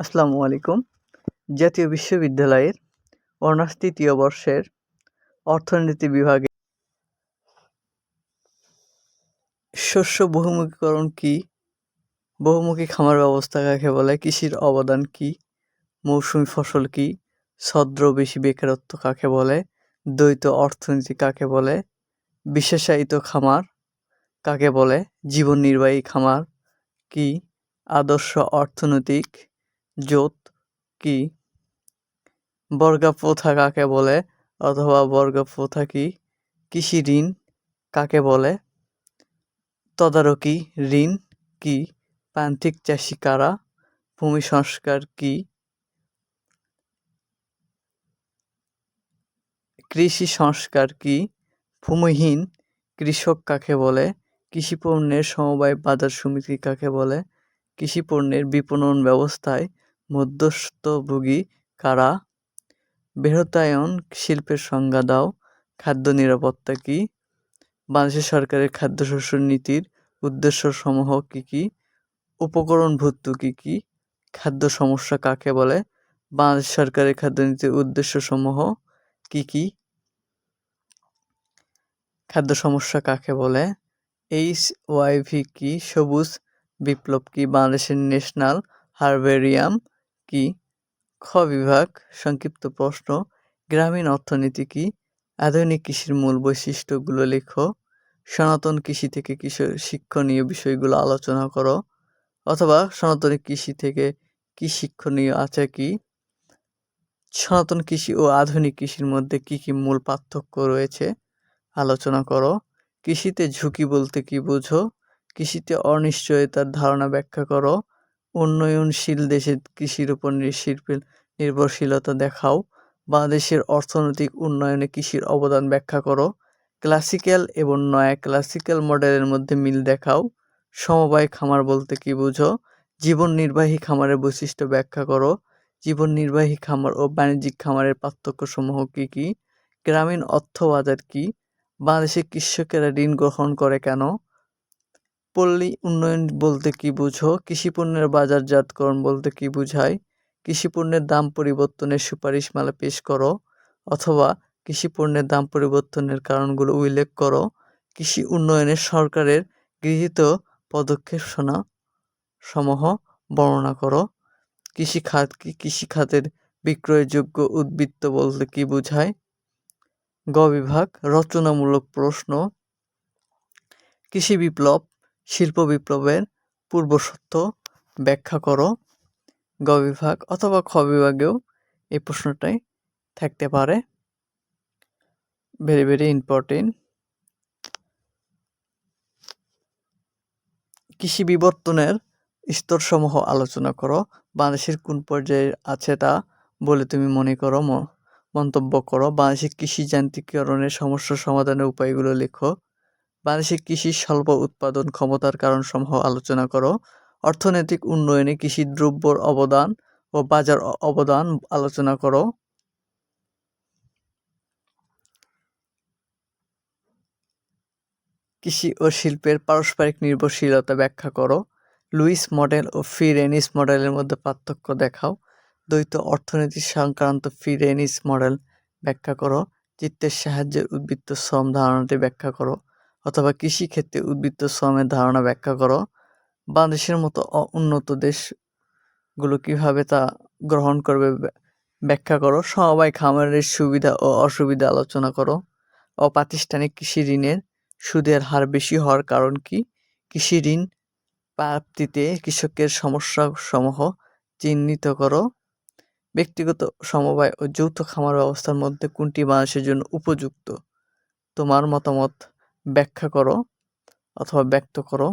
আসসালামু আলাইকুম। জাতীয় বিশ্ববিদ্যালয়ের অনার্স তৃতীয় বর্ষের অর্থনীতি বিভাগে শস্য বহুমুখীকরণ কি? বহুমুখী খামার ব্যবস্থা কাকে বলে? কৃষির অবদান কি? মৌসুমি ফসল কি? ছদ্র বেশি বেকারত্ব কাকে বলে? দ্বৈত অর্থনীতি কাকে বলে? বিশেষায়িত খামার কাকে বলে? জীবন নির্বাহী খামার কি? আদর্শ অর্থনৈতিক জোট কি? বর্গা প্রথা কাকে বলে? অথবা বর্গা প্রথা কি? কৃষি ঋণ কাকে বলে? তদারকি ঋণ কি? প্রান্তিক চাষি কারা? ভূমি সংস্কার কি? কৃষি সংস্কার কি? ভূমিহীন কৃষক কাকে বলে? কৃষি পণ্যের সমবায় বাজার সমিতি কাকে বলে? কৃষি পণ্যের বিপণন ব্যবস্থায় মধ্যস্থভোগী কারা? বৃহতায়ন শিল্পের সংজ্ঞা দাও। খাদ্য নিরাপত্তা কী? বাংলাদেশ সরকারের খাদ্যশস্য নীতির উদ্দেশ্যসমূহ কী কী? উপকরণ ভর্তুকি কী খাদ্য সমস্যা কাকে বলে? বাংলাদেশ সরকারের খাদ্যনীতির উদ্দেশ্যসমূহ কী কী? খাদ্য সমস্যা কাকে বলে? এইচ ওয়াইভি কি? সবুজ বিপ্লব কি? বাংলাদেশের ন্যাশনাল হারবেরিয়াম কি? খ বিভাগ, সংক্ষিপ্ত প্রশ্ন, গ্রামীণ অর্থনীতি কি? আধুনিক কৃষির মূল বৈশিষ্ট্যগুলো লেখো। সনাতন কৃষি থেকে কৃষি শিক্ষণীয় বিষয়গুলো আলোচনা করো। অথবা সনাতন কৃষি থেকে কি শিক্ষণীয় আছে কি? সনাতন কৃষি ও আধুনিক কৃষির মধ্যে কি কি মূল পার্থক্য রয়েছে? আলোচনা করো। কৃষিতে ঝুঁকি বলতে কি বোঝো? কৃষিতে অনিশ্চয়তার ধারণা ব্যাখ্যা করো। উন্নয়নশীল দেশের কৃষির উপর শিল্পের নির্ভরশীলতা দেখাও। বাংলাদেশের অর্থনৈতিক উন্নয়নে কৃষির অবদান ব্যাখ্যা করো। ক্লাসিক্যাল এবং নয়া ক্লাসিক্যাল মডেলের মধ্যে মিল দেখাও। সমবায় খামার বলতে কি বুঝো? জীবন নির্বাহী খামারের বৈশিষ্ট্য ব্যাখ্যা করো। জীবন নির্বাহী খামার ও বাণিজ্যিক খামারের পার্থক্যসমূহ কী কী? গ্রামীণ অর্থ বাজার কী? বাংলাদেশের কৃষকেরা ঋণ গ্রহণ করে কেন? পল্লী উন্নয়ন বলতে কি বুঝো? কৃষি পণ্যের বাজারজাতকরণ বলতে কি বুঝায়? কৃষি পণ্যের দাম পরিবর্তনের সুপারিশমালা পেশ করো অথবা কৃষি পণ্যের দাম পরিবর্তনের কারণগুলো উল্লেখ করো। কৃষি উন্নয়নে সরকারের গৃহীত পদক্ষেপ শোনা সমূহ বর্ণনা করো। কৃষি খাত কি কৃষি খাতের বিক্রয়যোগ্য উদ্বৃত্ত বলতে কি বোঝায়? গ বিভাগ, রচনামূলক প্রশ্ন। কৃষি বিপ্লব শিল্প বিপ্লবের পূর্বশর্ত ব্যাখ্যা করো। গ বিভাগ অথবা খ বিভাগেও এই প্রশ্নটাই থাকতে পারে। ভেরি ভেরি ইম্পর্টেন্ট কৃষি বিবর্তনের স্তরসমূহ আলোচনা করো। বাংলাদেশের কোন পর্যায়ে আছে তা বলে তুমি মনে করো? মন্তব্য করো। বাংলাদেশের কৃষি যান্ত্রিকীকরণের সমস্যা সমাধানের উপায়গুলো লেখো। বাংলাদেশের কৃষির স্বল্প উৎপাদন ক্ষমতার কারণসমূহ আলোচনা করো। অর্থনৈতিক উন্নয়নে কৃষি দ্রব্যর অবদান ও বাজার অবদান আলোচনা করো। কৃষি ও শিল্পের পারস্পরিক নির্ভরশীলতা ব্যাখ্যা করো। লুইস মডেল ও ফিরেনিস মডেলের মধ্যে পার্থক্য দেখাও। দ্বৈত অর্থনীতি সংক্রান্ত ফিরেনিস মডেল ব্যাখ্যা করো। চিত্তের সাহায্যে উদ্বৃত্ত শ্রম ধারণাটি ব্যাখ্যা করো। অথবা কৃষিক্ষেত্রে উদ্বৃত্ত শ্রমের ধারণা ব্যাখ্যা করো। বাংলাদেশের মতো উন্নত দেশগুলো কীভাবে তা গ্রহণ করবে ব্যাখ্যা করো। সবাই খামারের সুবিধা ও অসুবিধা আলোচনা করো। অপ্রাতিষ্ঠানিক কৃষি ঋণের সুদের হার বেশি হওয়ার কারণ কি? কৃষি ঋণ প্রাপ্তিতে কৃষকের সমস্যাসমূহ চিহ্নিত করো। ব্যক্তিগত সমবায় ও যৌথ খামার ব্যবস্থার মধ্যে কোনটি মানুষের জন্য উপযুক্ত? তোমার মতামত? ব্যাখ্যা করো অথবা ব্যক্ত করো।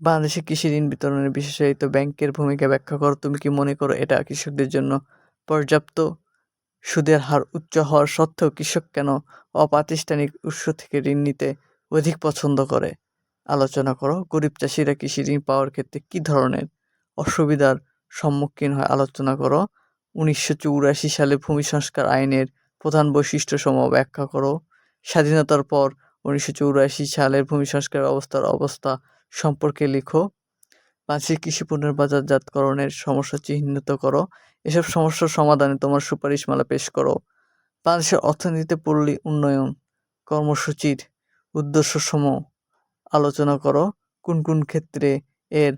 বাংলাদেশে কৃষি ঋণ বিতরণের বিশেষায়িত ব্যাংকের ভূমিকা ব্যাখ্যা করো। তুমি কি মনে করো এটা কৃষকদের জন্য পর্যাপ্ত? সুদের হার উচ্চ হওয়ার সত্ত্বেও কৃষক কেন অপ্রাতিষ্ঠানিক উৎস থেকে ঋণ নিতে অধিক পছন্দ করে? আলোচনা করো, গরিব চাষিরা কৃষি ঋণ পাওয়ার ক্ষেত্রে কী ধরনের অসুবিধার সম্মুখীন হয় আলোচনা করো। উনিশশো চৌরাশি সালে ভূমি সংস্কার আইনের প্রধান বৈশিষ্ট্য বৈশিষ্ট্যসমূহ ব্যাখ্যা করো। স্বাধীনতার পর উনিশশো চৌরাশি সালের ভূমি সংস্কার ব্যবস্থার অবস্থা সম্পর্কে লিখো। বাংলাদেশের কৃষি পণ্যের বাজারজাতকরণের সমস্যা চিহ্নিত করো। এসব সমস্যার সমাধানে তোমার সুপারিশমালা পেশ করো। বাংলাদেশের অর্থনীতিতে পল্লী উন্নয়ন কর্মসূচির উদ্দেশ্যসমূহ আলোচনা করো। কোন কোন ক্ষেত্রে এর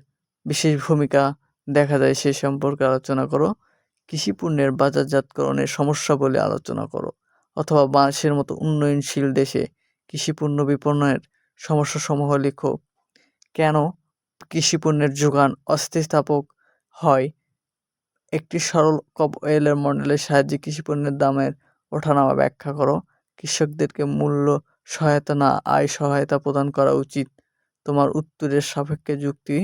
বিশেষ ভূমিকা দেখা যায় সে সম্পর্কে আলোচনা করো। কৃষি পণ্যের বাজারজাতকরণের সমস্যা বলে আলোচনা করো, অথবা বাংলাদেশের মতো উন্নয়নশীল দেশে কৃষি পণ্য বিপণনের সমস্যাসমূহ লিখো। কেন কৃষি পণ্যের যোগান অস্থিতিস্থাপক হয়? একটি সরল কয়েলের মডেলের সাহায্যে কৃষি পণ্যের দামের ওঠানামা ব্যাখ্যা করো। কৃষকদেরকে মূল্য সহায়তা না আয় সহায়তা প্রদান করা উচিত। তোমার উত্তরের সাপেক্ষে যুক্তি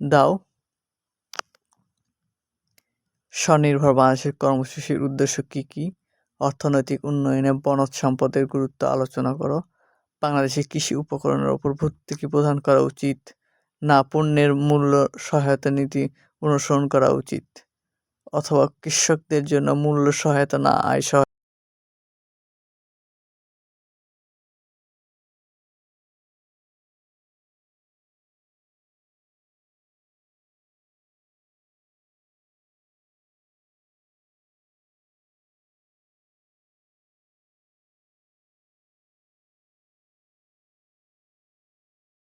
দাও। স্বনির্ভর বাংলাদেশের কর্মসূচির উদ্দেশ্য কী কী? অর্থনৈতিক উন্নয়নে বনজ সম্পদের গুরুত্ব আলোচনা করো। বাংলাদেশে কৃষি উপকরণের ওপর ভর্তুকি প্রদান করা উচিত? না, পণ্যের মূল্য সহায়তা নীতি অনুসরণ করা উচিত। অথবা কৃষকদের জন্য মূল্য সহায়তা না আয় সহায়তা